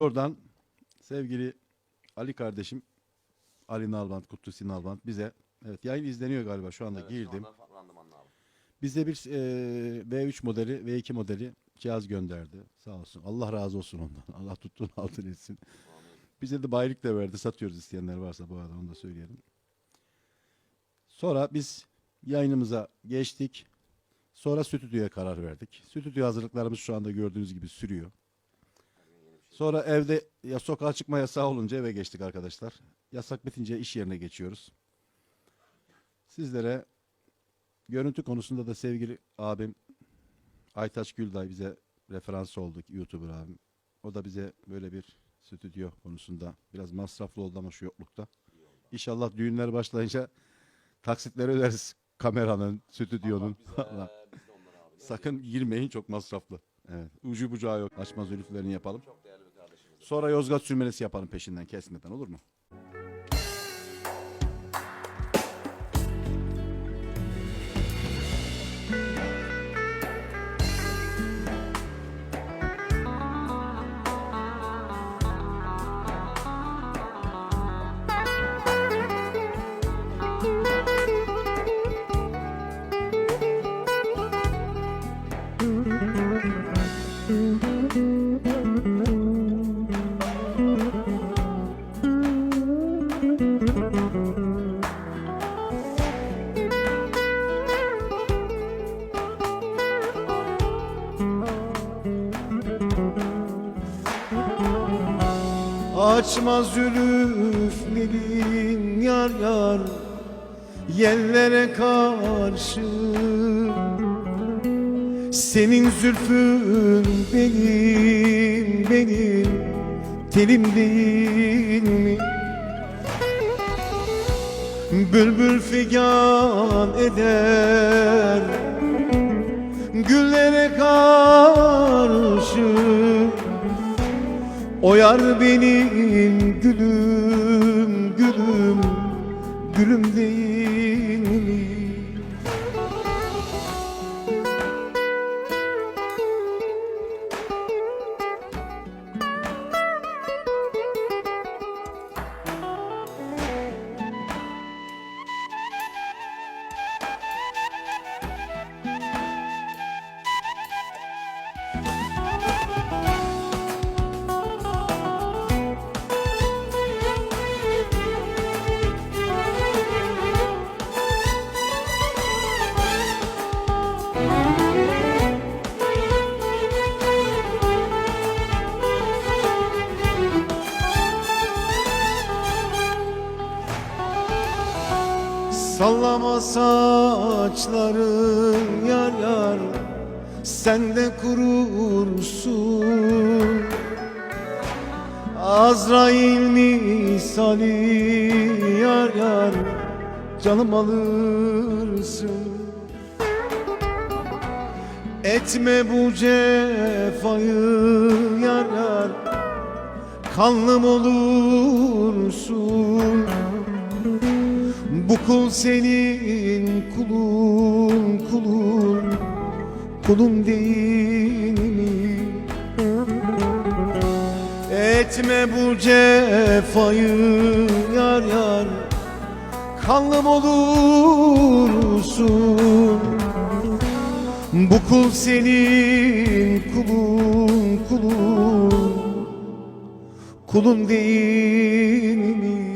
Oradan sevgili Ali kardeşim Ali Nalbant, Kutlusi Nalbant bize evet yayın izleniyor galiba şu anda Evet, şu girdim. anda randımanlı abi. Bize bir e, V3 modeli, V2 modeli cihaz gönderdi. Sağ olsun. Allah razı olsun ondan. Allah tuttuğunu altın etsin. Bize de bayilik de verdi. Satıyoruz isteyenler varsa bu arada onu da söyleyelim. Sonra biz yayınımıza geçtik. Sonra stüdyoya karar verdik. Stüdyo hazırlıklarımız şu anda gördüğünüz gibi sürüyor. Sonra evde ya sokağa çıkma yasağı olunca eve geçtik arkadaşlar. Yasak bitince iş yerine geçiyoruz. Sizlere görüntü konusunda da sevgili abim Aytaç Gülday bize referans olduk YouTuber abim. O da bize böyle bir stüdyo konusunda biraz masraflı oldu ama şu yoklukta. İnşallah düğünler başlayınca taksitleri öderiz kameranın, stüdyonun. Allah bize. Sakın girmeyin çok masraflı. Evet. Ucu bucağı yok. Açmaz zülüflerini yapalım. Çok değerli bir kardeşimiz. Sonra Yozgat sürmelesi yapalım peşinden kesmeden olur mu? Açma zülüflerin yar yar Yellere karşı Senin zülfün benim benim Telim değil mi? Bülbül figan eder Güllere karşı o yar benim gülüm, gülüm, gülüm değil mi? Sallama saçların yar yar Sen de kurursun. Azrail misali yar yar Canım alırsın. Etme bu cefayı yar yar Kanlım olursun bu kul senin kulun kulun kulun değil mi? Etme bu cefayı yar yar Kanlım olursun Bu kul senin kulun kulun Kulun değil mi?